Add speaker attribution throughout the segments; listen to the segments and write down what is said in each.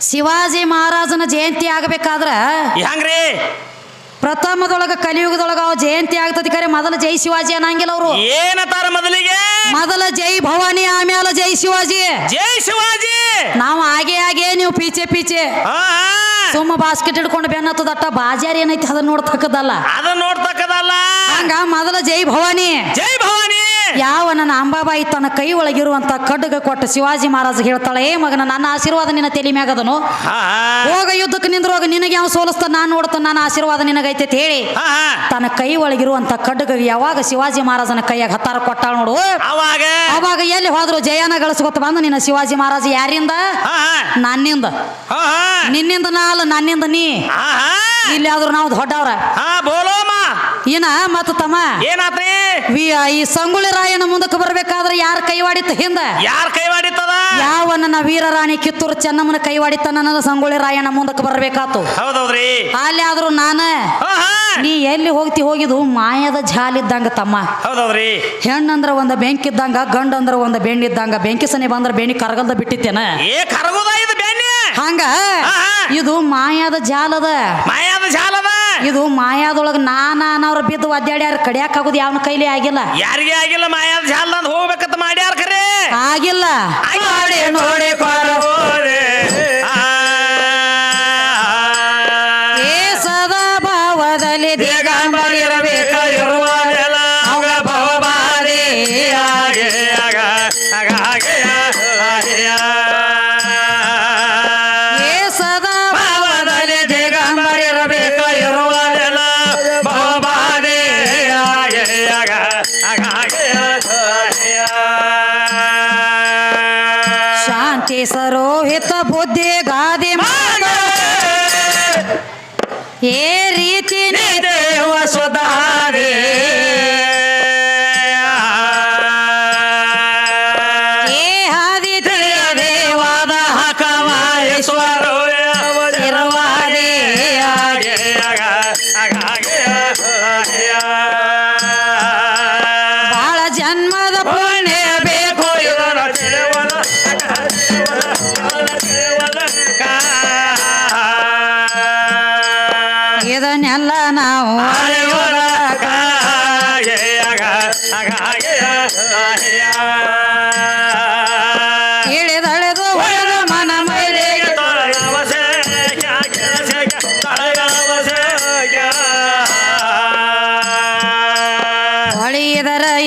Speaker 1: ಶಿವಾಜಿ ಮಹಾರಾಜನ ಜಯಂತಿ ಆಗಬೇಕಾದ್ರ
Speaker 2: ಹೆಂಗ್ರಿ?
Speaker 1: ಪ್ರಥಮದೊಳಗ ಕಲಿಯುಗದೊಳಗ ಅವ ಜಯಂತಿ ಆಗ್ತದೆ ಕರೆ ಮೊದಲ ಜೈ ಶಿವಾಜಿ ಅನ್ನಂಗಿಲ್ಲ ಅವರು.
Speaker 2: ಏನತಾರ ಮೊದಲಿಗೆ?
Speaker 1: ಮೊದಲ ಜೈ ಭವಾನಿ ಆಮೇಲೆ ಜೈ ಶಿವಾಜಿ.
Speaker 2: ಜೈ ಶಿವಾಜಿ!
Speaker 1: ನಾವು ಹಾಗೆ ಹಾಗೆ ನೀವು ಪೀಚೆ ಪೀಚೆ. ಸುಮ್ಮ ಬಾಸ್ಕೆಟ್ ಹಿಡ್ಕೊಂಡು ಬೆನ್ನತ್ತದಟ್ಟ ಬಾಜಾರಿ ಏನೈತಿ ಅದನ್ನ ನೋಡ್ತಕ್ಕದಲ್ಲ
Speaker 2: ಅದನ್ನ ನೋಡ್ತಕ್ಕದಲ್ಲ
Speaker 1: ಹಂಗ ಮೊದಲ ಜೈ ಭವಾನಿ.
Speaker 2: ಜೈ
Speaker 1: ಯಾವ ನನ್ನ ಅಂಬಾಬಾಯಿ ತನ್ನ ಕೈ ಒಳಗಿರುವಂತ ಕಡ್ಗ ಕೊಟ್ಟ ಶಿವಾಜಿ ಮಹಾರಾಜ ಹೇಳ್ತಾಳೆ ಏ ಮಗನ ನನ್ನ ಆಶೀರ್ವಾದ ನಿನ್ನ ತಲೆ ಮ್ಯಾಗದನು. ಹೋಗ ಯುದ್ಧಕ್ಕೆ ನಿಂದ್ರೋಗ ನಿನಗೆ ಯಾವ ಸೋಲಸ್ತ ನಾನು ನೋಡ್ತ ನನ್ನ ಆಶೀರ್ವಾದ ನಿನಗೈತೆ ಅಂತ ಹೇಳಿ. ತನ್ನ ಕೈ ಒಳಗಿರುವಂತ ಕಡ್ಡಗ ಯಾವಾಗ ಶಿವಾಜಿ ಮಹಾರಾಜನ ಕೈಯಾಗ ಹತ್ತಾರ ಕೊಟ್ಟಾಳ ನೋಡು
Speaker 2: ಅವಾಗ
Speaker 1: ಎಲ್ಲಿ ಹೋದ್ರು ಜಯನ ಗಳಿಸ್ಕೊತ ಬಂದು ನಿನ್ನ ಶಿವಾಜಿ ಮಹಾರಾಜ ಯಾರಿಂದ. ನನ್ನಿಂದ. ನಿನ್ನಿಂದ ನಾ ಅಲ್ಲ ನನ್ನಿಂದ ನೀ. ಇಲ್ಲಿ ಆದ್ರೂ ನಾವು ದೊಡ್ಡವ್ರ ಇನ್ನ ಮತ್ತ ತಮ್ಮ?
Speaker 2: ಏನಾತ್ರಿ?
Speaker 1: ವಿ- ಈ ಸಂಗುಳಿ ರಾಯನ ಮುಂದಕ್ಕೆ ಬರ್ಬೇಕಾದ್ರೆ ಯಾರ ಕೈವಾಡಿತ್ತ ಹಿಂದ?
Speaker 2: ಯಾರ್ ಕೈ ಮಾಡಿತ್ತದ
Speaker 1: ಯಾವ ನನ್ನ ವೀರರಾಣಿ ಕಿತ್ತೂರು ಚೆನ್ನಮ್ಮನ ಕೈವಾಡಿತ್ತ ನನ್ನ ಸಂಗೊಳ್ಳಿ ರಾಯಣ್ಣ ಮುಂದಕ್ಕೆ ಬರಬೇಕಾತು?
Speaker 2: ಹೌದೌದ್ರಿ.
Speaker 1: ಅಲ್ಲಿ ಆದ್ರೂ ನಾನ. ನೀ ಎಲ್ಲಿ ಹೋಗ್ತಿ ಹೋಗಿದ್ದು? ಮಾಯದ ಜಾಲಿದ್ದಂಗ ತಮ್ಮ.
Speaker 2: ಹೌದೌದ್ರಿ.
Speaker 1: ಹೆಣ್ಣಂದ್ರ ಒಂದ ಬೆಂಕಿದ್ದಂಗ ಗಂಡಂದ್ರ ಒಂದ ಬೆಣ್ಣಿದ್ದಂಗ ಬೆಂಕಿ ಸನಿ ಬಂದ್ರ ಬೆಣ್ಣಿ ಕರಗಲ್ದ ಬಿಟ್ಟಿತ್ತೇನ?
Speaker 2: ಏ ಕರಗುದ ಇದು ಬೆಣ್ಣಿ?
Speaker 1: ಹಂಗ. ಇದು ಮಾಯದ ಜಾಲದ
Speaker 2: ಮಾಯಾದ ಜಾಲದ
Speaker 1: ಇದು ಮಾಯಾದೊಳಗ ನಾನವ್ರ ಬಿದ್ದು ಒದ್ದಾಡ್ಯಾರ ಕಡಿಯಾಕ ಆಗುದು ಯಾವನ ಕೈಲಿ ಆಗಿಲ್ಲ.
Speaker 2: ಯಾರಿಗೆ ಆಗಿಲ್ಲ ಮಾಯಾದ ಜಾಲ ಹೋಗ್ಬೇಕಂತ ಮಾಡ್ಯಾರ ಖರೆ?
Speaker 1: ಆಗಿಲ್ಲ.
Speaker 2: ಮಾಡ
Speaker 1: ಏ ರೀತಿ ನೀ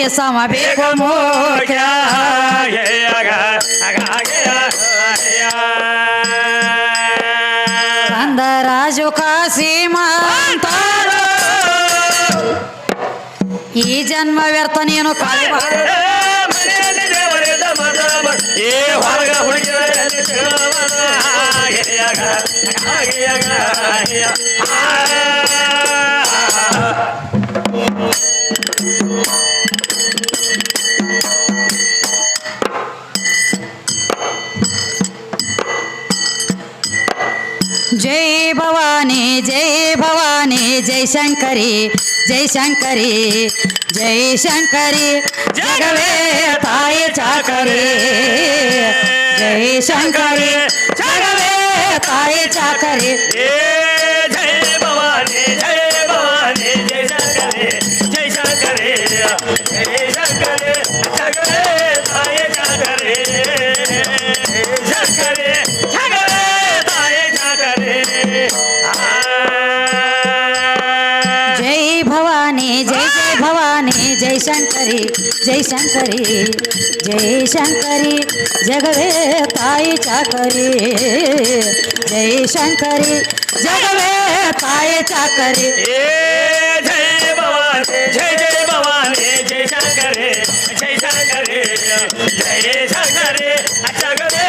Speaker 1: ಸಮ ಬೇಕು ಅಂದ ರಾಜು ಕಾಸಿ ಮಾತಾಡ ಈ ಜನ್ಮ ವ್ಯರ್ಥ ನೀನು ಕಾಳಿ ಭವಾನಿ ಜೈ ಶಂಕರಿ ಜೈ ಶಂಕರಿ ಜೈ ಶಂಕರಿ ಜಗವೇ ತಾಯಿ ಚಾಕರಿ ಜೈ ಶಂಕರಿ ಜಗವೇ ತಾಯಿ
Speaker 2: ಭವಾನಿ
Speaker 1: ಜೈ ಶಂಕರಿ ಜೈ ಶಂಕರಿ ಜೈ ಶಂಕರಿ ಜಗವೇ ತಾಯಿ ಚಾಕರಿ ಜೈ ಶಂಕರಿ ಜಗವೇ ತಾಯಿ ಚಾಕರಿ
Speaker 2: ಏ ಜಯ ಭವಾನಿ ಜಯ ಜಯ ಭವಾನಿ ಜಯ ಶಂಕರಿ ಜಯ ಶಂಕರಿ ಜಯ ಶಂಕರಿ ಜಗವೇ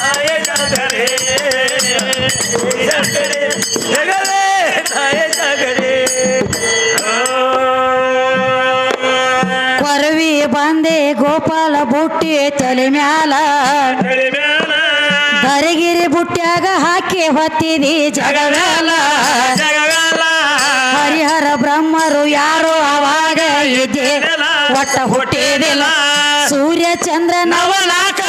Speaker 2: ತಾಯಿ ಶಂಕರಿ
Speaker 1: ಬಂದೆ ಗೋಪಾಲ ಬುಟ್ಟಿ ತಲೆ ಮ್ಯಾಲ. ಹರಿಗಿರಿ ಬುಟ್ಟ್ಯಾಗ ಹಾಕಿ ಹೊತ್ತಿದಿ
Speaker 2: ಜಗಳ
Speaker 1: ಹರಿಹರ ಬ್ರಹ್ಮರು ಯಾರು ಅವಾಗ ಇದ್ದೆ ಒಟ್ಟ ಹುಟ್ಟಿದಿಲ್ಲ ಸೂರ್ಯ ಚಂದ್ರ ನವನಾಕ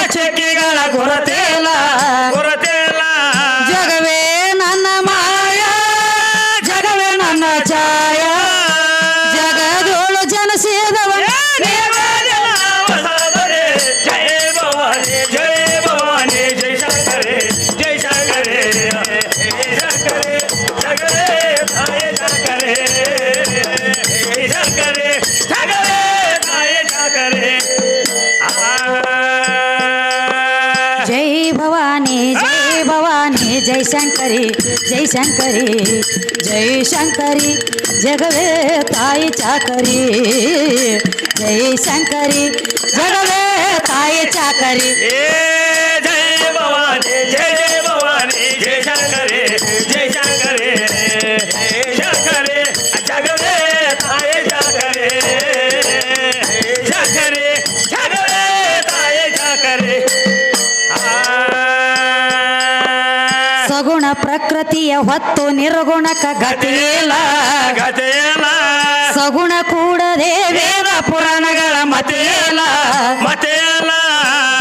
Speaker 1: ಭವಾನಿ ಜೈ ಶಂಕರಿ ಜೈ ಶಂಕರಿ ಜೈ ಶಂಕರಿ ಜಗವೇ ತಾಯಿ ಚಾಕರಿ ಜೈ ಶಂಕರಿ ಜಗವೇ ತಾಯಿ ಚಾಕರಿ
Speaker 2: ಏ ಜೈ ಭವಾನಿ
Speaker 1: ಪ್ರಕೃತಿಯ ಹೊತ್ತು ನಿರ್ಗುಣಕ ಗತಿಯಿಲ್ಲ
Speaker 2: ಗತೆಯಲ್ಲ
Speaker 1: ಸಗುಣ ಕೂಡದೆ ವೇದ ಪುರಾಣಗಳ ಮತಿಯಿಲ್ಲ
Speaker 2: ಮತೆಯಲ್ಲ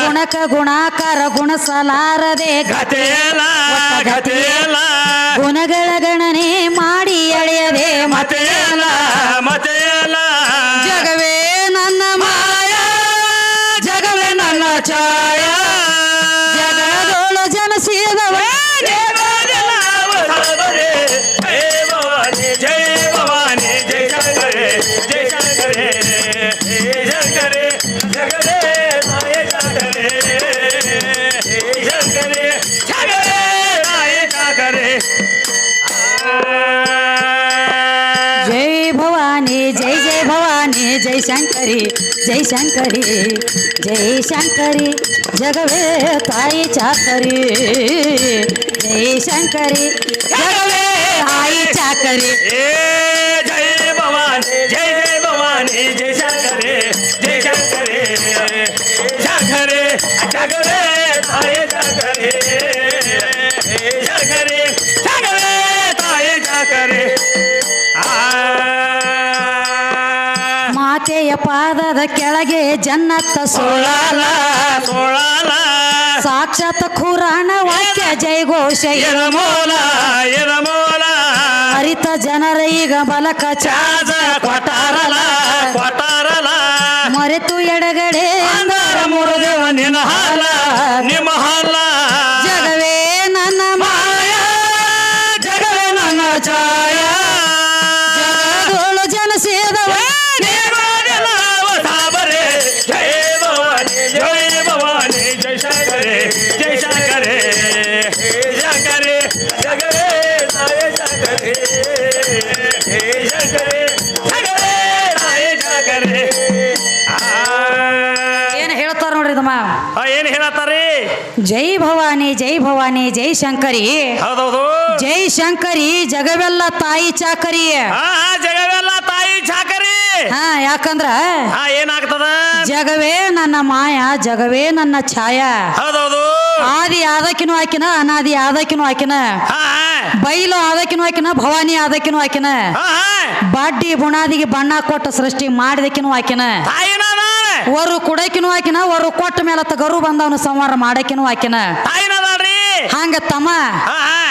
Speaker 1: ಗುಣಕ ಗುಣಾಕಾರ ಗುಣಸಲಾರದೆ
Speaker 2: ಗತೆಯಲ್ಲ ಗತೆಯಲ್ಲ
Speaker 1: ಗುಣಗಳ ಗಣನೆ ಮಾಡಿ ಎಳೆಯದೆ
Speaker 2: ಮತೆಯಲ್ಲ ಮತೆಯಲ್ಲ
Speaker 1: ಜಗವೇ ನನ್ನ ಮಾಯ. ಜಗವೇ ನನ್ನ ಛಾಯ.
Speaker 2: ಭವಾನಿ ಜೈ ಶಂಕರಿ ಜೈ ಶಂಕರಿ
Speaker 1: ಜೈ ಶಂಕರಿ ಜಗವೇ ತಾಯಿ ಚಾಕರಿ ಜೈ ಶಂಕರಿ ಜಗವೇ ತಾಯಿ ಚಾಕರಿ
Speaker 2: ಏ ಜೈ ಭವಾನಿ ಜೈ ಜೈ ಭವಾನಿ ಜೈ ಶಂಕರೇ ಜೈ ಶಂಕರೇ ಶಂಕರೇ ಜಗರೇ
Speaker 1: ಮಾತೆಯ ಪಾದದ ಕೆಳಗೆ ಜನ್ನತ್ತ ಸೋಳಾಲ
Speaker 2: ಸೋಳಾಲ.
Speaker 1: ಸಾಕ್ಷಾತ್ ಖುರಾಣ ವಾಕ್ಯ ಜಯಘೋಷ ಘೋಷ
Speaker 2: ಯರಮೋಲ ಅರಿತ
Speaker 1: ಹರಿತ ಜನರ ಈಗ ಬಲಕ ಚಾಜ
Speaker 2: ಕೊಟಾರಲ ಕೊಟಾರಲ
Speaker 1: ಮರೆತು ಎಡಗಡೆ
Speaker 2: ಮುರುದೇವ ನಿನ್ನ ಹಾಲ ನಿಮ್ಮ ಹಾಲ. ಜೈ ಭವಾನಿ ಜೈ ಭವಾನಿ ಜೈ ಶಂಕರಿ. ಹೌದೌದು.
Speaker 1: ಜೈ ಶಂಕರಿ ಜಗವೆಲ್ಲ ತಾಯಿ ಚಾಕರಿ.
Speaker 2: ಹಾ ಹಾ ಜಗವೆಲ್ಲ ತಾಯಿ ಚಾಕರಿ.
Speaker 1: ಹಾ ಯಾಕಂದ್ರ
Speaker 2: ಹಾ ಏನಾಗ್ತದ?
Speaker 1: ಜಗವೇ ನನ್ನ ಮಾಯ ಜಗವೇ ನನ್ನ ಛಾಯ.
Speaker 2: ಹೌದೌದು.
Speaker 1: ಆದಿ ಆದಕಿನೂ ಆಕಿನ ಅನಾದಿ ಆದಕಿನೂ ಆಕಿನ.
Speaker 2: ಹಾ
Speaker 1: ಬೈಲು ಆದಕಿನೂ ಆಕಿನ ಭವಾನಿ ಆದಕಿನೂ ಆಕಿನ.
Speaker 2: ಹಾ ಹಾ.
Speaker 1: ಬಾಡ್ಡಿ ಬುಣಾದಿಗೆ ಬಣ್ಣ ಕೊಟ್ಟ ಸೃಷ್ಟಿ ಮಾಡಿದಕ್ಕಿನೂ ಆಕಿನ.
Speaker 2: ತಾಯಿನ?
Speaker 1: ವರು ಕುಡಕಿನೂ ಹಾಕಿನ ವರು ಕೊಟ್ಟ ಮೇಲೆ ಗರು ಬಂದವನು ಸಂವಾರ ಮಾಡಕಿನೂ ಹಾಕಿನ
Speaker 2: ತಾಯಿನದಾಳ್ರಿ.
Speaker 1: ಹಂಗ ತಮ್ಮ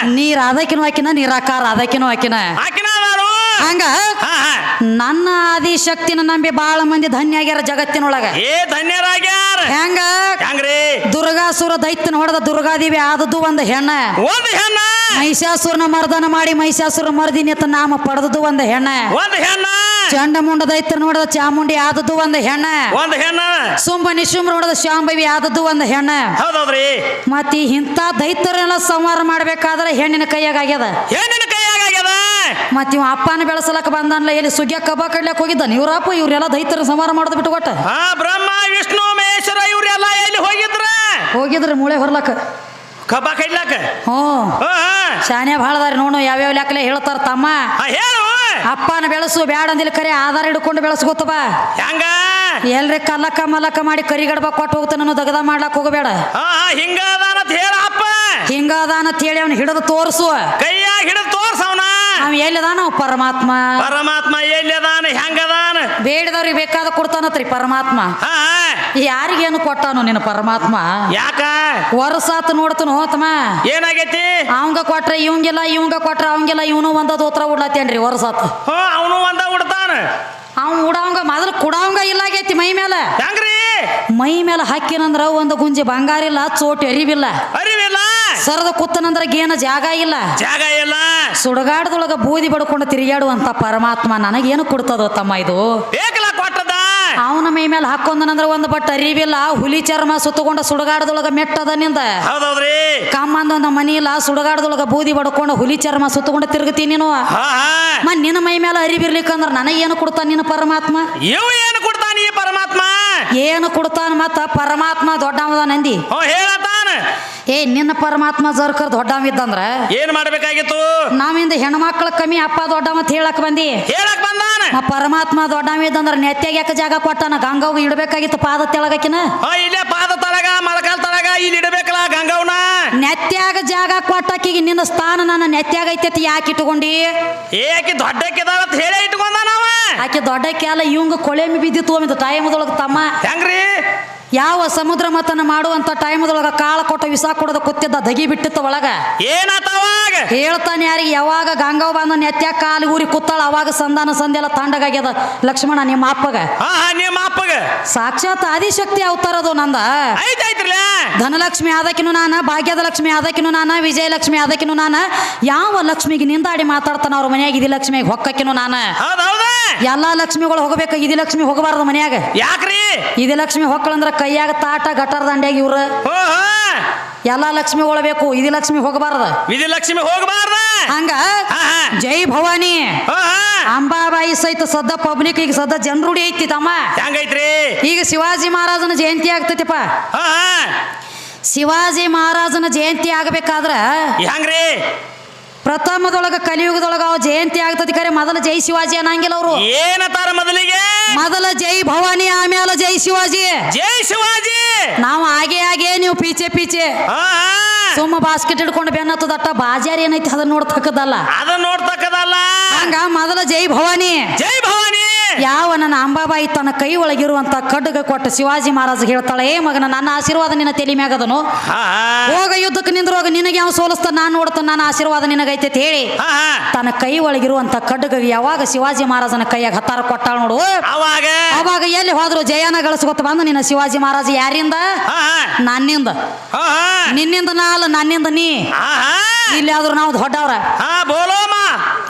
Speaker 1: ನೀರ್ ಅದಕ್ಕಿನೂ ಹಾಕಿನ ನೀರಾಕಾರ ಅದಕ್ಕಿನೂ
Speaker 2: ಆಕಿನದಾರು
Speaker 1: ಹಂಗ? ನನ್ನ ಆದಿ ಶಕ್ತಿನ ನಂಬಿ ಬಾಳ ಮಂದಿ ಧನ್ಯ ಆಗ್ಯಾರ ಜಗತ್ತಿನೊಳಗ.
Speaker 2: ಏ ಧನ್ಯರಾಗ್ಯಾರ
Speaker 1: ಹೆಂಗ? ದುರ್ಗಾಸುರ ದೈತ್ಯನ ಹೊಡೆದ ದುರ್ಗಾದೇವಿ ಆದದ್ದು ಒಂದು ಹೆಣ್ಣ.
Speaker 2: ಒಂದ್ ಹೆಣ್ಣ.
Speaker 1: ಮಹಿಷಾಸುರನ ಮರ್ದನ ಮಾಡಿ ಮಹಿಷಾಸುರ ಮರ್ದಿನ ನಾಮ ಪಡೆದದ್ದು ಒಂದು ಹೆಣ್ಣ.
Speaker 2: ಒಂದ್ ಹೆಣ್ಣ.
Speaker 1: ಚಂಡಮುಂಡ ದೈತ್ಯ ನೋಡದ ಚಾಮುಂಡಿ ಆದದ್ದು ಒಂದು ಹೆಣ್ಣ.
Speaker 2: ಒಂದ್ ಹೆಣ್ಣ.
Speaker 1: ಸುಂಬ ನಿಶುಂಬ ನೋಡದ ಶಾಂಭವಿ ಆದದ್ದು ಒಂದ್ ಹೆಣ್ಣ.
Speaker 2: ಹೌದೌದ್ರಿ.
Speaker 1: ಮತ್ತ ಈ ಇಂಥ ದೈತ್ಯರೆಲ್ಲ ಸಂಹಾರ ಮಾಡ್ಬೇಕಾದ್ರೆ ಹೆಣ್ಣಿನ ಕೈಯಾಗ ಆಗ್ಯದ.
Speaker 2: ಹೆಣ್ಣಿನ ಕೈಯಾಗ ಆಗ್ಯದ.
Speaker 1: ಮತ್ತ ಇವ ಅಪ್ಪನ ಬೆಳೆಸಲಕ್ಕ ಬಂದನ್ಲ ಎಲ್ಲಿ ಸುಗ್ಯ ಕಬ್ಬ ಕಡ್ಲಕ್ ಹೋಗಿದ್ದಾನ ಇವ್ರಪ್ಪ ಇವ್ರೆಲ್ಲ ದೈತ್ಯರ ಸಂವಾರ ಮಾಡೋದು ಬಿಟ್ಟು ಕೊಟ್ಟ
Speaker 2: ಹಾ ಬ್ರಹ್ಮ ವಿಷ್ಣು ಮಹೇಶ್ವರ ಇವ್ರೆಲ್ಲ ಎಲ್ಲಿ ಹೋಗಿದ್ರ?
Speaker 1: ಹೋಗಿದ್ರ ಮೂಳೆ ಹೊರ್ಲಕ್ಕ
Speaker 2: ಕಬ್ಬ ಕಡ್ಲಕ್ಕ
Speaker 1: ಹ್ಞೂ ಶಾನೆ ಭಾಳದಾರಿ ನೋಡು ಯಾವ್ಯಾವ ಲೆಕ್ಕಲೆ ಹೇಳ್ತಾರ ತಮ್ಮ. ಅಪ್ಪನ ಬೆಳೆಸು ಬ್ಯಾಡ ಅಂದಿಲ್ಲ ಕರೆ ಆಧಾರ ಹಿಡ್ಕೊಂಡು ಬೆಳೆಸ್ಕೋತವ
Speaker 2: ಹೆಂಗ?
Speaker 1: ಎಲ್ರಿ ಕಲ್ಲಕ್ಕ ಮಲಕ ಮಾಡಿ ಕರಿಗಡಬ ಕೊಟ್ಟು ಹೋಗ್ತಾನ ದಗದ ಮಾಡ್ಲಾಕ್ ಹೋಗಬೇಡ.
Speaker 2: ಹಾ ಹೇಳ ಅಪ್ಪ. ಹೇಳಪ್ಪ
Speaker 1: ಅಂತ ಹೇಳಿ ಅವ್ನ ಹಿಡಿದು ತೋರ್ಸು.
Speaker 2: ಕೈಯಾಗ ಹಿಡಿದು ತೋರ್ಸವನ
Speaker 1: ಅವ ಎಲ್ಲಿದಾನ ಪರಮಾತ್ಮ.
Speaker 2: ಪರಮಾತ್ಮ ಎಲ್ಲಿದಾನ ಹೆಂಗದಾನ?
Speaker 1: ಬೇಡದವ್ರಿಗೆ ಬೇಕಾದ ಕೊಡ್ತಾನತ್ರಿ ಪರಮಾತ್ಮ.
Speaker 2: ಹಾ ಹಾ.
Speaker 1: ಯಾರಿಗೇನು ಕೊಟ್ಟಾನು ನಿನ್ನ ಪರಮಾತ್ಮ.
Speaker 2: ಯಾಕ?
Speaker 1: ವರ್ಷಾತ್ ನೋಡ್ತಾನು ಹೋತಮ್ಮ
Speaker 2: ಏನಾಗೈತಿ?
Speaker 1: ಅವಂಗ ಕೊಟ್ರ ಇವಂಗಿಲ್ಲ ಇವಂಗ ಕೊಟ್ರ ಅವಂಗಿಲ್ಲ ಇವನು ಒಂದ ದೋತ್ರ ಉಡ್ಲತ್ತೇನ್ರಿ ವರ್ಷಾತ್
Speaker 2: ಹ್ಞೂ ಅವನು ಒಂದ ಉಡ್ತಾನ.
Speaker 1: ಅವ್ನು ಉಡಾವಂಗ ಮೊದಲು ಕುಡಾವಂಗ ಇಲ್ಲ ಆಗೈತಿ ಮೈ ಮೇಲೆ
Speaker 2: ಹೆಂಗ್ರಿ?
Speaker 1: ಮೈ ಮೇಲೆ ಹಾಕಿನಂದ್ರ ಒಂದು ಗುಂಜಿ ಬಂಗಾರ ಇಲ್ಲ ಚೋಟ್ ಎರಿವಿಲ್ಲ.
Speaker 2: ಅರಿವಿಲ್ಲ
Speaker 1: ಸರದ ಕುತ್ತನಂದ್ರ ಗೇನ ಜಾಗ ಇಲ್ಲ.
Speaker 2: ಜಾಗ ಇಲ್ಲ.
Speaker 1: ಸುಡಗಾಡದೊಳಗ ಬೂದಿ ಬಡ್ಕೊಂಡು ತಿರುಗಾಡುವಂತ ಪರಮಾತ್ಮ ನನಗೇನು ಕೊಡ್ತದೋ ತಮ್ಮ ಇದು?
Speaker 2: ಬೇಕಲ್ಲ ಕೊಟ್ಟದ.
Speaker 1: ಅವನ ಮೈ ಮೇಲೆ ಹಾಕೊಂದನಂದ್ರ ಒಂದ್ ಬಟ್ ಅರಿವಿಲ್ಲ ಹುಲಿ ಚರ್ಮ ಸುತ್ತಕೊಂಡ ಸುಡಗಾಡದೊಳಗ ಮೆಟ್ಟದ ನಿಂದ?
Speaker 2: ಹೌದೌದ್ರಿ.
Speaker 1: ಕಮ್ಮಂದ ಒಂದು ಮನಿ ಇಲ್ಲ ಸುಡಗಾಡದೊಳಗ ಬೂದಿ ಬಡ್ಕೊಂಡು ಹುಲಿ ಚರ್ಮ ಸುತ್ತಕೊಂಡು ತಿರುಗತಿ ನೀನು? ನಿನ್ನ ಮೈ ಮೇಲೆ ಅರಿವಿರ್ಲಿಕ್ಕಂದ್ರ ನನಗೇನು ಕೊಡ್ತಾನ ನಿನ್ನ ಪರಮಾತ್ಮ?
Speaker 2: ಏನು ಕೊಡ್ತಾನ ಈ ಪರಮಾತ್ಮ?
Speaker 1: ಏನು ಕೊಡ್ತಾನ ಮತ್ತ ಪರಮಾತ್ಮ ದೊಡ್ಡವದ ನಂದಿ?
Speaker 2: ಹೇಳ.
Speaker 1: ಏ ನಿನ್ನ ಪರಮಾತ್ಮ ಜರ್ಕರ್ ದೊಡ್ಡವಿದ್ದಂದ್ರ
Speaker 2: ಏನ್ ಮಾಡ್ಬೇಕಾಗಿತ್ತು?
Speaker 1: ನಾವಿಂದ ಹೆಣ್ಮಕ್ಳ ಕಮ್ಮಿ ಅಪ್ಪ ದೊಡ್ಡವ ಅಂತ ಹೇಳಕ್ ಬಂದಿ.
Speaker 2: ಹೇಳಕ್ ಬಂದಾನ.
Speaker 1: ಆ ಪರಮಾತ್ಮ ದೊಡ್ಡವಿದ್ದಂದ್ರ ನೆತ್ಯಾಗ ಯಾಕೆ ಜಾಗ ಕೊಟ್ಟಾನ? ಗಂಗಾವ್ ಇಡಬೇಕಾಗಿತ್ತು ಪಾದ ತೆಳಗಕಿನ?
Speaker 2: ಇಲ್ಲೇ ಪಾದ ತಳಗ ಮೊಳಕಾಲ್ ತಳಗ ಇಲ್ಲಿ ಇಡಬೇಕಲ್ಲ ಗಂಗವ್ನ?
Speaker 1: ನೆತ್ಯಾಗ ಜಾಗ ಕೊಟ್ಟಾಕಿಗೆ ನಿನ್ನ ಸ್ಥಾನ ನನ್ನ ನೆತ್ಯಾಗ ಐತೈತಿ ಯಾಕೆ ಇಟ್ಕೊಂಡಿ?
Speaker 2: ಏಕೆ ದೊಡ್ಡಕ್ಕಿದಾಳ ಅಂತ ಹೇಳಿ ಇಟ್ಕೊಂಡ ನಾವ
Speaker 1: ಆಕೆ ದೊಡ್ಡಕ್ಕೆ ಅಲ್ಲ ಇವಂಗ ಕೊಳೆಮಿ ಬಿದ್ದಿತ್ತು ಅಮಿತ ಟೈಮದೊಳಗೆ ತಮ್ಮ.
Speaker 2: ಹೆಂಗ್ರಿ?
Speaker 1: ಯಾವ ಸಮುದ್ರ ಮತನ ಮಾಡುವಂತ ಟೈಮದೊಳಗ ಕಾಳ ಕೊಟ್ಟ ವಿಸ ಕೊಡದ ಕೂತಿದ್ದ ದಗಿ ಬಿಟ್ಟಿತ್ತು ಒಳಗ.
Speaker 2: ಏನಾತವಾಗ
Speaker 1: ಹೇಳ್ತಾನೆ ಯಾರಿಗೆ ಯಾವಾಗ ಗಂಗಾವ್ ಬಂದ ನೆತ್ಯ ಕಾಲು ಊರಿ ಕೂತಾಳ ಅವಾಗ ಸಂಧಾನ ಸಂದೆಲ್ಲ ತಾಂಡಗಾಗ್ಯದ. ಲಕ್ಷ್ಮಣ ನಿಮ್ಮ ಅಪ್ಪಗ.
Speaker 2: ನಿಮ್ಮ ಅಪ್ಪಗ.
Speaker 1: ಸಾಕ್ಷಾತ್ ಆದಿಶಕ್ತಿ ಅವತಾರದು ನಂದ. ಧನಲಕ್ಷ್ಮಿ ಆದಕಿನು ನಾನ ಭಾಗ್ಯದ ಲಕ್ಷ್ಮಿ ಆದಕಿನು ನಾನ ವಿಜಯಲಕ್ಷ್ಮಿ ಆದಕಿನು ನಾನ. ಯಾವ ಲಕ್ಷ್ಮಿಗೆ ನಿಂದಾಡಿ ಮಾತಾಡ್ತಾನ ಅವ್ರ ಮನ್ಯಾಗ ಇದಿ ಲಕ್ಷ್ಮಿಗೆ ಹೊಕ್ಕಕಿನು ನಾನ? ಎಲ್ಲಾ ಲಕ್ಷ್ಮಿಗಳು ಹೋಗಬೇಕು ಇದಿ ಲಕ್ಷ್ಮಿ ಹೋಗಬಾರದು ಮನ್ಯಾಗ.
Speaker 2: ಯಾಕ್ರಿ?
Speaker 1: ಇದಿ ಲಕ್ಷ್ಮಿ ಹೊಕ್ಕಳಂದ್ರ ಕೈಯಾಗ ತಾಟ ಗಟಾರ ದಂಡ್ಯಾಗ ಇವ್ರ. ಎಲ್ಲಾ ಲಕ್ಷ್ಮಿಗಳು ಬೇಕು ಇದಿ ಲಕ್ಷ್ಮಿ ಹೋಗಬಾರ್ದ.
Speaker 2: ವಿಜಯಲಕ್ಷ್ಮಿ ಹೋಗಬಾರ್ದ?
Speaker 1: ಹಂಗ? ಜೈ ಭವಾನಿ. ಅಂಬಾಬಾಯಿ ಸಹಿತ ಸದ್ದ ಪಬ್ಲಿಕ್ ಈಗ ಸದ್ದ ಜನರುಡಿ ಐತಿ ತಮ್ಮ.
Speaker 2: ಹೆಂಗೈತ್ರಿ?
Speaker 1: ಈಗ ಶಿವಾಜಿ ಮಹಾರಾಜನ ಜಯಂತಿ ಆಗ್ತೈತಿಪ್ಪ. ಶಿವಾಜಿ ಮಹಾರಾಜನ ಜಯಂತಿ ಆಗಬೇಕಾದ್ರ
Speaker 2: ಹೆಂಗ್ರಿ?
Speaker 1: ಪ್ರಥಮದೊಳಗ ಕಲಿಯುಗದೊಳಗ ಅವ ಜಯಂತಿ ಆಗ್ತತಿ ಕರೆ ಮೊದಲ ಜೈ ಶಿವಾಜಿ ಅನ್ನಂಗಿಲ್ಲ ಅವರು.
Speaker 2: ಏನತಾರ ಮೊದಲಿಗೆ?
Speaker 1: ಮೊದಲ ಜೈ ಭವಾನಿ ಆಮೇಲೆ ಜೈ ಶಿವಾಜಿ.
Speaker 2: ಜೈ ಶಿವಾಜಿ!
Speaker 1: ನಾವು ಹಾಗೆ ಹಾಗೆ ನೀವು ಪೀಚೆ ಪೀಚೆ. ಸುಮ್ಮ ಬಾಸ್ಕೆಟ್ ಹಿಡ್ಕೊಂಡು ಬೆನ್ನತ್ತದಟ್ಟ ಬಾಜಾರ್ ಏನೈತಿ ಅದನ್ನ ನೋಡ್ತಕ್ಕದಲ್ಲ.
Speaker 2: ಅದನ್ನ ನೋಡ್ತಕ್ಕದಲ್ಲ.
Speaker 1: ಹಂಗ ಮೊದಲ ಜೈ ಭವಾನಿ.
Speaker 2: ಜೈ ಭವಾನಿ!
Speaker 1: ಯಾವ ನನ್ನ ಅಂಬಾಬಾಯಿ ತನ್ನ ಕೈ ಒಳಗಿರುವಂತ ಖಡ್ಗ ಕೊಟ್ಟ ಶಿವಾಜಿ ಮಹಾರಾಜ್ ಹೇಳ್ತಾಳೆ ಏ ಮಗನ ನನ್ನ ಆಶೀರ್ವಾದ ನಿನ್ನ ತಲೆ ಮ್ಯಾಗದನು ಹೋಗ ಯುದ್ಧಕ್ಕೆ ನಿಂದ್ರೋಗ ನಿನಗೆ ಯಾವ ಸೋಲಿಸ್ತ ನಾನು ನೋಡ್ತಾನೆ ನನ್ನ ಆಶೀರ್ವಾದ ನಿನಗೈತೆ ಅಂತ ಹೇಳಿ. ತನ್ನ ಕೈ ಒಳಗಿರುವಂತ ಖಡ್ಗ ಯಾವಾಗ ಶಿವಾಜಿ ಮಹಾರಾಜನ ಕೈಯಾಗ ಹತ್ತಾರ ಕೊಟ್ಟಾಳ ನೋಡು.
Speaker 2: ಅವಾಗ?
Speaker 1: ಎಲ್ಲಿ ಹೋದ್ರು ಜಯಾನ ಗಳಿಸ್ಕೊತ ಬಂದು ನಿನ್ನ ಶಿವಾಜಿ ಮಹಾರಾಜ ಯಾರಿಂದ? ನನ್ನಿಂದ. ನಿನ್ನಿಂದ ನಾ ಅಲ್ಲ ನನ್ನಿಂದ ನೀ. ಇಲ್ಲಿ ಆದ್ರೂ ನಾವು ದೊಡ್ಡವ್ರ.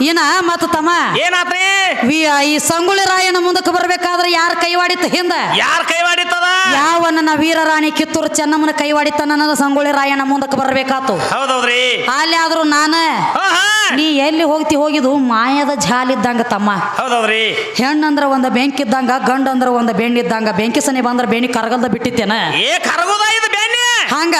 Speaker 1: ಇನ್ನ ಮತ್ತ ತಮ್ಮ?
Speaker 2: ಏನಾತ್ರಿ?
Speaker 1: ವಿ- ಈ ಸಂಗೊಳ್ಳಿ ರಾಯನ ಮುಂದಕ್ಕೆ ಬರ್ಬೇಕಾದ್ರೆ ಯಾರ ಕೈವಾಡಿತ್ತು ಹಿಂದ?
Speaker 2: ಯಾರ ಕೈ ಮಾಡಿತ್ತದ
Speaker 1: ಯಾವ ನನ್ನ ವೀರರಾಣಿ ಕಿತ್ತೂರು ಚೆನ್ನಮ್ಮನ ಕೈವಾಡಿತ್ತ ನನ್ನ ಸಂಗೊಳ್ಳಿ ರಾಯನ ಮುಂದಕ್ಕೆ ಬರ್ಬೇಕಾತು.
Speaker 2: ಹೌದೌದ್ರಿ.
Speaker 1: ಅಲ್ಲಿ ಆದ್ರೂ ನಾನ? ನೀ ಎಲ್ಲಿ ಹೋಗ್ತಿ ಹೋಗಿದು ಮಾಯದ ಜಾಲಿದ್ದಂಗ ತಮ್ಮ.
Speaker 2: ಹೌದೌದ್ರಿ.
Speaker 1: ಹೆಣ್ಣಂದ್ರ ಗಂಡ ಅಂದ್ರ ಗಂಡಂದ್ರ ಬೆಣ್ಣ ಇದ್ದಂಗ. ಬೆಂಕಿ ಸನಿ ಬಂದ್ರ ಬೆಣ್ಣಿ ಕರಗಲ್ದ ಬಿಟ್ಟಿತ್ತೇನ?
Speaker 2: ಏ ಕರಗುದ ಇದು ಬೆಣ್ಣೆ?
Speaker 1: ಹಂಗ.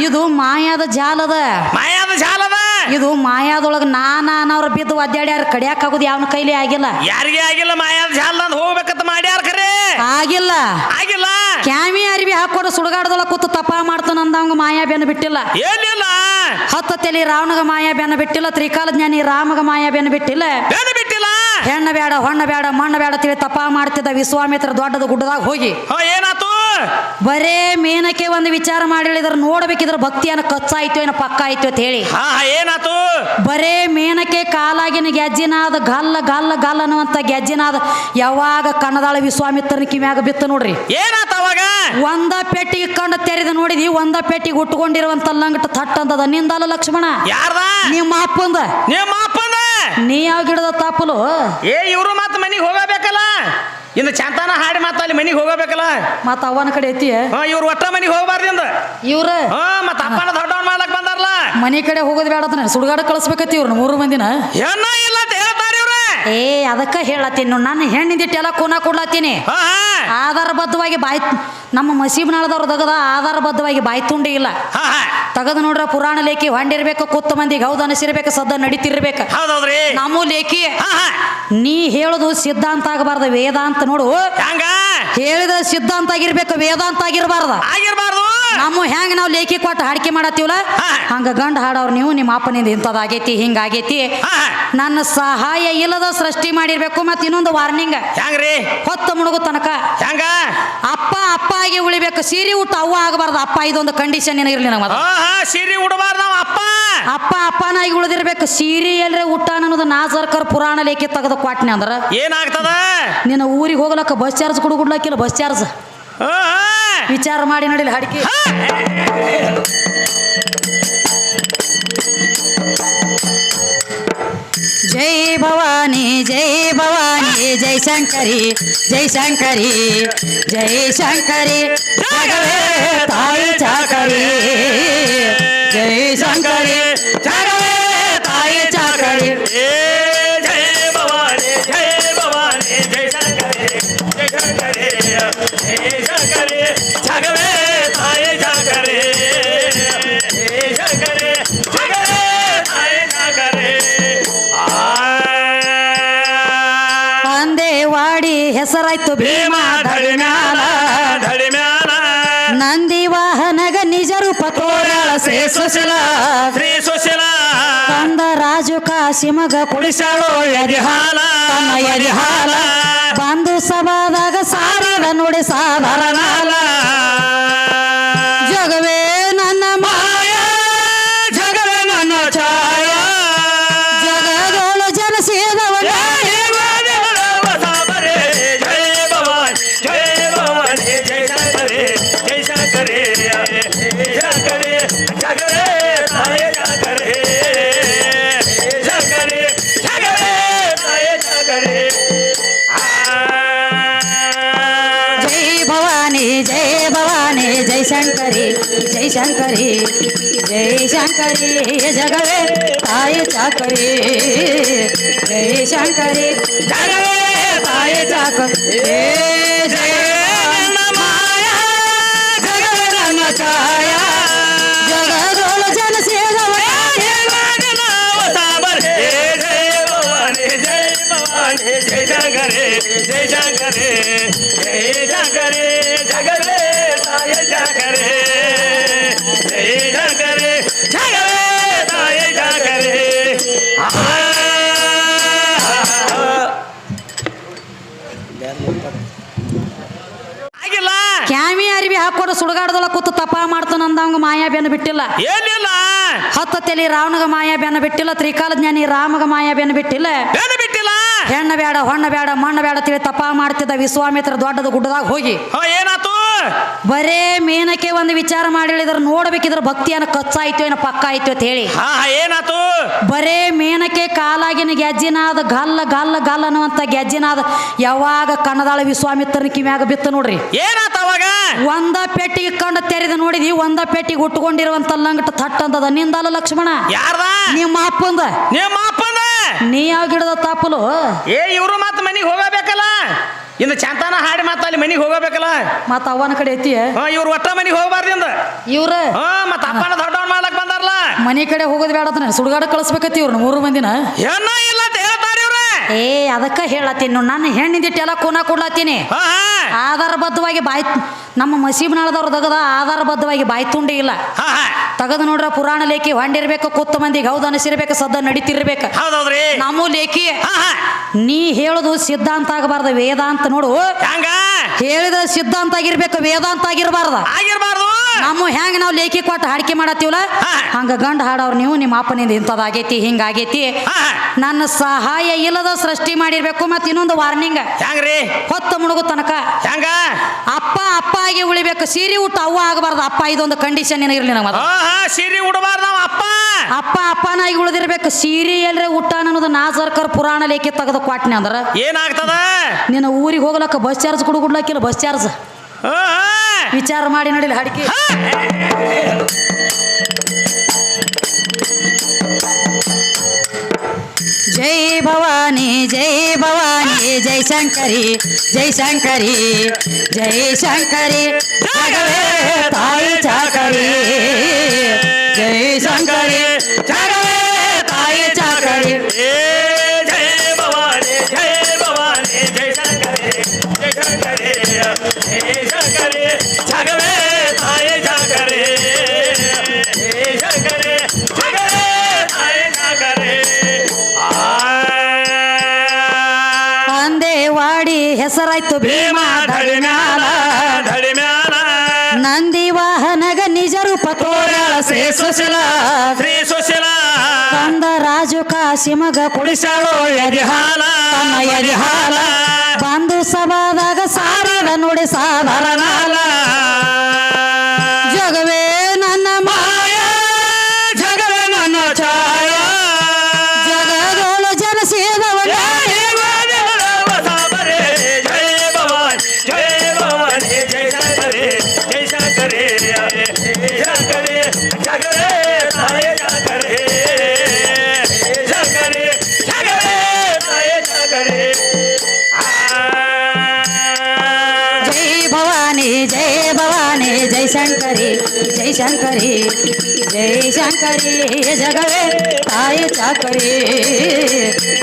Speaker 1: ಇದು ಮಾಯದ ಜಾಲದ.
Speaker 2: ಮಾಯಾದ ಜಾಲದ?
Speaker 1: ಇದು ಮಾಯಾದೊಳಗ ನಾನ ಅನ್ನೋರು ಬಿದ್ದು ಒದ್ದಾಡ್ಯಾರ ಕಡಿಯಾಕ ಆಗುದು ಯಾವನ ಕೈಲಿ ಆಗಿಲ್ಲ.
Speaker 2: ಯಾರಿಗೆ ಆಗಿಲ್ಲ ಮಾಯಾದ ಹೋಗ್ಬೇಕಂತ ಮಾಡ್ಯಾರ ಖರೆ?
Speaker 1: ಆಗಿಲ್ಲ.
Speaker 2: ಆಗಿಲ್ಲ?
Speaker 1: ಕ್ಯಾಮಿ ಅರಿವಿ ಹಾಕೊಂಡು ಸುಡುಗಾಡದೊಳಗ ಕೂತು ತಪ ಮಾಡ್ತಾನ ಅಂದವಂಗ ಮಾಯಾ ಬೆನ್ನ ಬಿಟ್ಟಿಲ್ಲ.
Speaker 2: ಏನಿಲ್ಲ?
Speaker 1: ಹತ್ತ ತಲಿ ರಾವಣಗ ಮಾಯಾ ಬೆನ್ನ ಬಿಟ್ಟಿಲ್ಲ ತ್ರಿಕಾಲ ಜ್ಞಾನಿ ರಾಮಗ ಮಾಯಾ ಬೆನ್ನ ಬಿಟ್ಟಿಲ್ಲ.
Speaker 2: ಬೆನ್ನು ಬಿಟ್ಟಿಲ್ಲ?
Speaker 1: ಹೆಣ್ಣ ಬೇಡ ಹೊಣ್ಣ ಬೇಡ ಮಣ್ಣ ಬೇಡ ತಿಳಿ ತಪ ಮಾಡ್ತಿದ್ದ ವಿಶ್ವಾಮಿತ್ರ ದೊಡ್ಡದ ಗುಡ್ಡದಾಗ ಹೋಗಿ.
Speaker 2: ಏನಾತು?
Speaker 1: ಬರೇ ಮೇನಕ್ಕೆ ಒಂದು ವಿಚಾರ ಮಾಡಿಳಿದ್ರ ನೋಡ್ಬೇಕಿದ್ರ ಭಕ್ತಿಯನ್ನ ಕಚ್ಚಾಯ್ತು ಏನೋ ಪಕ್ಕ ಆಯ್ತು ಅಂತ ಹೇಳಿ.
Speaker 2: ಹಾ ಏನಾತು
Speaker 1: ಬರೇ ಮೇನಕ್ಕೆ ಕಾಲಾಗಿನ ಗೆಜ್ಜಿನಾದ ಗಲ್ಲ ಗಲ್ಲ ಗಲ್ಲ ಅನ್ನುವಂತ ಗೆಜ್ಜಿನಾದ ಯಾವಾಗ ಕನ್ನದಾಳ ವಿಶ್ವಾಮಿತ್ರನ ಕಿವ್ಯಾಗ ಬಿತ್ತ ನೋಡ್ರಿ.
Speaker 2: ಏನಾತ ಅವಾಗ?
Speaker 1: ಒಂದ ಪೆಟ್ಟಿ ಕಂಡು ತೆರೆದು ನೋಡಿದಿ ಒಂದ ಪೆಟ್ಟಿ ಉಟ್ಕೊಂಡಿರುವಂತ ಲಂಗಟ ಥಟ್ ಅಂತದ ನಿಂದಲ್ಲ ಲಕ್ಷ್ಮಣ
Speaker 2: ಯಾರ
Speaker 1: ನಿಮ್ಮ ಅಪ್ಪಂದ.
Speaker 2: ನಿಮ್ಮ ಅಪ್ಪಂದ?
Speaker 1: ನೀ ಯಾವ ಗಿಡದ ತಾಪಲು?
Speaker 2: ಏ ಇವರು ಮತ್ತೆ ಮನೆಗೆ ಹೋಗಬೇಕಲ್ಲ ಇನ್ನು ಚಂತಾನ ಹಾಡಿ ಮತ್ತ ಅಲ್ಲಿ ಮನೆಗೆ ಹೋಗಬೇಕಲ್ಲ?
Speaker 1: ಮತ್ತ ಅವನ ಕಡೆ ಐತಿ.
Speaker 2: ಹಾ ಇವ್ರು ಒಟ್ಟ ಮನಿಗೆ ಹೋಗಬಾರ್ದಿಂದ
Speaker 1: ಇವ್ರ?
Speaker 2: ಹಾ ಮತ್ತ ಅಪ್ಪನ ದೊಡ್ಡವನ್ ಮಾಡ್ಲಕ್ ಬಂದಾರಲ್ಲ
Speaker 1: ಮನೆ ಕಡೆ ಹೋಗೋದು ಬೇಡ ಅಂತ ಸುಡುಗಾಡ ಕಳಿಸ್ಬೇಕತ್ತಿ ಇವ್ರನ್ನ ಮೂರು ಮಂದಿನ.
Speaker 2: ಇಲ್ಲ ಅಂತ ಹೇಳ್ತಾರ ಇವ್ರ.
Speaker 1: ಏ ಅದಕ್ಕ ಹೇಳತ್ತೀನಿ ನಾನು ಹೆಣ್ಣಿಂದಿಟ್ಟೆಲ್ಲ ಕೂನ ಕೊಡ್ಲತ್ತೀನಿ.
Speaker 2: ಆಧಾರ ಬದ್ಧವಾಗಿ
Speaker 1: ಆಧಾರಬದ್ಧವಾಗಿ ಬಾಯಿ ನಮ್ಮ ಮಸೀಬ್ನಾಳದವ್ರು ತಗದ ಆಧಾರಬದ್ಧವಾಗಿ ಬಾಯಿ ತುಂಡಿ ಇಲ್ಲ. ತಗದು ನೋಡ್ರ ಪುರಾಣ ಲೇಖಿ ಹೊಂಡಿರ್ಬೇಕು ಕೂತ ಮಂದಿಗೆ ಹೌದು ಅನಿಸಿರ್ಬೇಕು ಸದ್ದ ನಡೀತಿರ್ಬೇಕು. ನಮ್ಮ ಲೇಖಿ ನೀ ಹೇಳುದು ಸಿದ್ಧಾಂತ ಆಗಬಾರ್ದು ವೇದಾಂತ ನೋಡು. ಹೇಳಿದ ಸಿದ್ಧಾಂತ ಆಗಿರ್ಬೇಕು ವೇದಾಂತ ಆಗಿರ್ಬಾರ್ದ.
Speaker 2: ಆಗಿರ್ಬಾರ್ದು.
Speaker 1: ನಮ್ಮ ಹೆಂಗ್ ನಾವು ಲೇಖಿ ಕೊಟ್ಟು ಹಾಡಿಕೆ ಮಾಡತ್ತೀವಲ್ಲ. ಹಂಗ ಗಂಡ ಹಾಡವ್ರು ನೀವು ನಿಮ್ಮ ಅಪ್ಪನಿಂದ ಇಂಥದ್ದಾಗೈತಿ ಹಿಂಗಾಗೈತಿ. ನನ್ನ ಸಹಾಯ ಇಲ್ಲದ ಸೃಷ್ಟಿ ಮಾಡಿರ್ಬೇಕು ಮತ್ತೆ ಇನ್ನೊಂದು ವಾರ್ನಿಂಗ್ ಹೊತ್ತ ಮುಳುಗು ತನಕ. ಅಪ್ಪ ಅಪ್ಪ ಆಗಿ ಉಳಿಬೇಕು. ಸೀರೆ ಊಟ ಅವ್ವ ಆಗಬಾರ್ದು. ಅಪ್ಪ ಇದೊಂದು ಕಂಡೀಷನ್ ಏನಾಗಿರ್ಲಿ ನಮ್ಮ
Speaker 2: ಹಾ ಹಾ ಸೀರೆ ಉಡಬಾರ್ದ ಅಪ್ಪ.
Speaker 1: ಅಪ್ಪ ಅಪ್ಪನಾಗಿ ಉಳಿದಿರ್ಬೇಕು. ಸೀರೆ ಎಲ್ರೆ ಊಟ ಅನ್ನೋದು ನಾ ಸರ್ಕಾರ ಪುರಾಣ ಲೇಖಿ ತೆಗೆದು ಕೊಟ್ನೆ ಅಂದ್ರ
Speaker 2: ಏನಾಗ್ತದ?
Speaker 1: ನಿನ್ನ ಊರಿಗೆ ಹೋಗ್ಲಕ್ಕ ಬಸ್ ಚಾರ್ಜ್ ಕೊಡು ಕೊಡ್ಲಕ್ಕಿಲ್ಲ ಬಸ್ ಚಾರ್ಜ್ ವಿಚಾರ ಮಾಡಿ ನಡಿಲಿ ಹಡಿಕೆ. ಜೈ ಭವಾನಿ ಜೈ ಭವಾನಿ ಜೈ ಶಂಕರಿ ಜೈ ಶಂಕರಿ ಜೈ ಶಂಕರಿ ಜಗವೇ ತಾಯಿ ಹೆಸರಾಯ್ತು ಭೀಮ ಧಡಿಮ್ಯಾಲ
Speaker 3: ಧಡಿ ಮ್ಯಾಲ
Speaker 1: ನಂದಿ ವಾಹನಗ ನಿಜ ರೂಪ ತೋರಳ ಶ್ರೀ ಸುಶೀಲ.
Speaker 3: ಶ್ರೀ ಸುಶೀಲ.
Speaker 1: ಕಂದ ರಾಜು ಕಾಶಿಮಗ ಮಗ ಎದಿ ಯರಿಹಾಲ. ತನ್ನ ಎದಿ ಹಾಲ ಬಂದು ಸಭಾದಾಗ ಸಾರದ ನುಡಿ ಸಾಧಾರಣ ಜೈ ಶಂಕರಿ ಜೈ ಶಂಕರಿ ಜಗವೇ ತಾಯಿ ಚಾಕರಿ ಜೈ ಶಂಕರಿ ಜಗವೇ ತಾಯಿ ಚಾಕರಿ ಜೈ ಜಯ ನನ್ನ ಮಾಯ ಜಗವೇ ನನ್ನ ಛಾಯ ಜಗದೋಳು ಜನ ಸೇದವ
Speaker 3: ಜಯ ಭವಾನಿ ಜಯ ಭವಾನಿ ಜಯ ಶಂಕರಿ
Speaker 1: ಕ್ಯಾಮಿ ಅರಿವಿ ಹಾಕೊಂಡು ಸುಡುಗಾಡದೊಳ ಕೂತು ತಪ ಮಾಡ್ತಾನ ಅಂದಂಗ ಮಾಯಾ ಬೆನ್ನು ಬಿಟ್ಟಿಲ್ಲ.
Speaker 3: ಏನಿಲ್ಲ.
Speaker 1: ಹತ್ತ ತಲಿ ರಾವಣಗ ಮಾಯಾ ಬೆನ್ನ ಬಿಟ್ಟಿಲ್ಲ ತ್ರಿಕಾಲ ಜ್ಞಾನಿ ರಾಮಗ ಮಾಯಾ ಬೆನ್ನ ಬಿಟ್ಟಿಲ್ಲ. ಹೆಣ್ಣ ಬೇಡ ಹೊಣ್ಣ ಬೇಡ ಮಣ್ಣ ಬೇಡ ತಿಳಿ ತಪ ಮಾಡ್ತಿದ್ದ ವಿಶ್ವಾಮಿತ್ರ ದೊಡ್ಡದ ಗುಡ್ಡದಾಗ ಹೋಗಿ.
Speaker 3: ಏನ?
Speaker 1: ಬರೇ ಮೇನಕ್ಕೆ ಒಂದು ವಿಚಾರ ಮಾಡಿ ಹೇಳಿದ್ರೆ ನೋಡ್ಬೇಕಿದ್ರ ಭಕ್ತಿ ಏನ ಕಚ್ಚಾಯ್ತು ಏನೋ ಪಕ್ಕ ಆಯ್ತು ಅಂತ ಹೇಳಿ.
Speaker 3: ಹಾ ಏನಾತು?
Speaker 1: ಬರೇ ಮೇನಕ್ಕೆ ಕಾಲಾಗಿನ ಗೆಜ್ಜಿನಾದ ಗಲ್ಲ ಗಲ್ಲ ಗಲ್ಲ ಅನ್ನುವಂತ ಗೆಜ್ಜಿನಾದ ಯಾವಾಗ ಕನ್ನದಾಳ ವಿಶ್ವಾಮಿತ್ರನ ಕಿವ್ಯಾಗ ಬಿತ್ತ ನೋಡ್ರಿ.
Speaker 3: ಏನಾತ ಅವಾಗ?
Speaker 1: ಒಂದ ಪೆಟ್ಟಿಗೆ ಕಂಡು ತೆರೆದು ನೋಡಿದಿ ಒಂದ ಪೆಟ್ಟಿಗೆ ಉಟ್ಕೊಂಡಿರುವಂತ ಲಂಗಟ ಥಟ್ ಅಂತದ ನಿಂದಲ್ಲ ಲಕ್ಷ್ಮಣ?
Speaker 3: ಯಾರ್ದ?
Speaker 1: ನಿಮ್ಮ ಅಪ್ಪಂದ.
Speaker 3: ನಿಮ್ಮ ಅಪ್ಪಂದ?
Speaker 1: ನೀ ಯಾವ ಗಿಡದ ತಾಪಲು?
Speaker 2: ಏ ಇವರು ಮತ್ತೆ ಮನೆಗೆ ಹೋಗಬೇಕಲ್ಲ? ಇನ್ನು ಚಂತಾನ ಹಾಡಿ ಮತ್ತೆ ಅಲ್ಲಿ ಮನೆಗೆ ಹೋಗಬೇಕಲ್ಲ?
Speaker 1: ಮತ್ತ ಅವನ ಕಡೆ ಐತಿ
Speaker 2: ಹಾ ಇವ್ರು ಒಟ್ಟ ಮನೆಗೆ ಹೋಗಬಾರ್ದಿಂದ
Speaker 1: ಇವ್ರ?
Speaker 2: ಹಾ ಮತ್ತೆ ಅಪ್ಪನ ದೊಡ್ಡವನ್ ಮಾಡ್ಲಕ್ ಬಂದಾರಲ್ಲ
Speaker 1: ಮನೆ ಕಡೆ ಹೋಗೋದು ಬೇಡ ಸುಡುಗಾಡ ಕಳಿಸ್ಬೇಕತ್ತಿ ಇವ್ರನ್ನ ಮೂರು ಮಂದಿನ.
Speaker 2: ಏನ ಇಲ್ಲ ಅಂತ ಹೇಳ್ತಾರೆ ಇವ್ರೆ.
Speaker 1: ಏ ಅದಕ್ಕ ಹೇಳತ್ತೀನಿ ನಾನು ನಾನು ಹೆಣ್ಣಿಂದಿಟ್ಟೆಲ್ಲ ಕೂನ ಕೊಡ್ಲತ್ತೀನಿ. ಆಧಾರಬದ್ಧವಾಗಿ ಬಾಯಿ ನಮ್ಮ ಮಸೀಬ್ನಾಳದವ್ರು ತಗದ ಆಧಾರಬದ್ಧವಾಗಿ ಬಾಯಿ ತುಂಡಿ ಇಲ್ಲ. ತಗದ ನೋಡ್ರ ಪುರಾಣ ಲೇಖಿ ಹೊಂಡಿರ್ಬೇಕು ಕುತ್ತ ಮಂದಿಗೆ ಹೌದು ಅನಿಸಿರ್ಬೇಕು ಸದ್ದ ನಡೀತಿರ್ಬೇಕು. ನಮ್ಮ ಲೇಖಿ ನೀ ಹೇಳುದು ಸಿದ್ಧಾಂತ ಆಗಬಾರ್ದು ವೇದಾಂತ ನೋಡು.
Speaker 2: ಹಂಗ?
Speaker 1: ಹೇಳಿದ ಸಿದ್ಧಾಂತ ಆಗಿರ್ಬೇಕು ವೇದಾಂತ ಆಗಿರ್ಬಾರ್ದ.
Speaker 2: ಆಗಿರ್ಬಾರ್ದು.
Speaker 1: ನಮ್ಮ ಹೆಂಗ್ ನಾವು ಲೇಖಿ ಕೊಟ್ಟು ಹಾಡಿಕೆ ಮಾಡತ್ತೀವಲ್ಲ. ಹಂಗ ಗಂಡ ಹಾಡವ್ರು ನೀವು ನಿಮ್ಮ ಅಪ್ಪನಿಂದ ಇಂಥದ್ದಾಗೈತಿ ಹಿಂಗಾಗೈತಿ. ನನ್ನ ಸಹಾಯ ಇಲ್ಲದ ಸೃಷ್ಟಿ ಮಾಡಿರ್ಬೇಕು ಮತ್ತೆ ಇನ್ನೊಂದು ವಾರ್ನಿಂಗ್
Speaker 2: ಹೊತ್ತು
Speaker 1: ಹೊತ್ತ ಮುಳುಗು ತನಕ. ಅಪ್ಪ ಅಪ್ಪ ಆಗಿ ಉಳಿಬೇಕು. ಸೀರೆ ಊಟ ಅವ್ವ ಆಗಬಾರ್ದು. ಅಪ್ಪ ಇದೊಂದು ಕಂಡೀಷನ್ ಏನಿರಲಿ
Speaker 2: ಇರಲಿ ನಮ್ಮ ಸೀರೆ ಉಡಬಾರ್ದು ಅಪ್ಪ.
Speaker 1: ಅಪ್ಪ ಅಪ್ಪನಾಗಿ ಉಳಿದಿರ್ಬೇಕು. ಸೀರೆ ಎಲ್ರೆ ಊಟ ಅನ್ನೋದು ನಾ ಸರ್ಕಾರ ಪುರಾಣ ಲೇಖಿ ತೆಗೆದು ಕ್ವಾಟ್ನೆ ಅಂದ್ರ
Speaker 2: ಏನಾಗ್ತದ?
Speaker 1: ನಿನ್ನ ಊರಿಗೆ ಹೋಗ್ಲಕ್ಕ ಬಸ್ ಚಾರ್ಜ್ ಕೊಡು ಕೊಡ್ಲಕ್ಕಿಲ್ಲ ಬಸ್ ಚಾರ್ಜ್ ವಿಚಾರ ಮಾಡಿ ನೋಡಿಲ್ಲ ಹಡಿಕೆ. ಜೈ ಭವಾನಿ ಜೈ ಭವಾನಿ ಜೈ ಶಂಕರಿ ಜೈ ಶಂಕರಿ ಜೈ ಶಂಕರಿ ಜಗವೇ ತಾಯಿ ಚಾಕರಿ ಜೈ ಶಂಕರಿ ಹೆಸರಾಯ್ತು ಭೀಮ ಧಡಿಮ್ಯಾಲ
Speaker 3: ಧಡಿ ಮ್ಯಾಲ
Speaker 1: ನಂದಿ ವಾಹನಗ ನಿಜ ರೂಪ ತೋರಳ ಶ್ರೀ ಸುಶೀಲ.
Speaker 3: ಶ್ರೀ ಸುಶೀಲ.
Speaker 1: ಬಂದ ರಾಜು ಕಾಶಿಮಗ ಕುಡಿಸಾಳೋ ಯರಿಹಾಲ. ಯರಿಹಾಲ. ಬಂದು ಸಭಾದಾಗ ಸಾರದ ನುಡಿ ಸಾಧಾರಣ ಶಂಕರಿ ಜೈ ಶಂಕರಿ ಜಗವೇ ತಾಯಿ ಚಾಕರಿ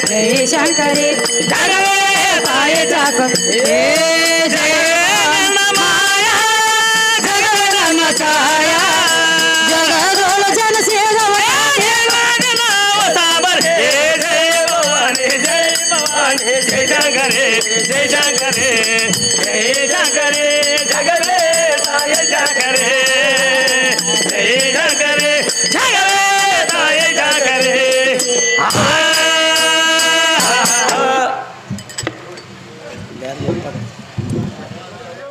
Speaker 1: ಜೈ ಶಂಕರಿ
Speaker 2: ಜಗವೇ ತಾಯಿ
Speaker 1: ಚಾಕರಿ
Speaker 2: ಏ ಜಗವೇ ನನ್ನ ಮಾಯ ಜಗವೇ ನನ್ನ ಛಾಯ
Speaker 1: ಜಗದೋಳ ಜನ ಸೇರವ
Speaker 2: ಜಯ ಭವಾನಿ ಜಯ ಭವಾನಿ ಜಯ ಶಂಕರೇ ಜಯ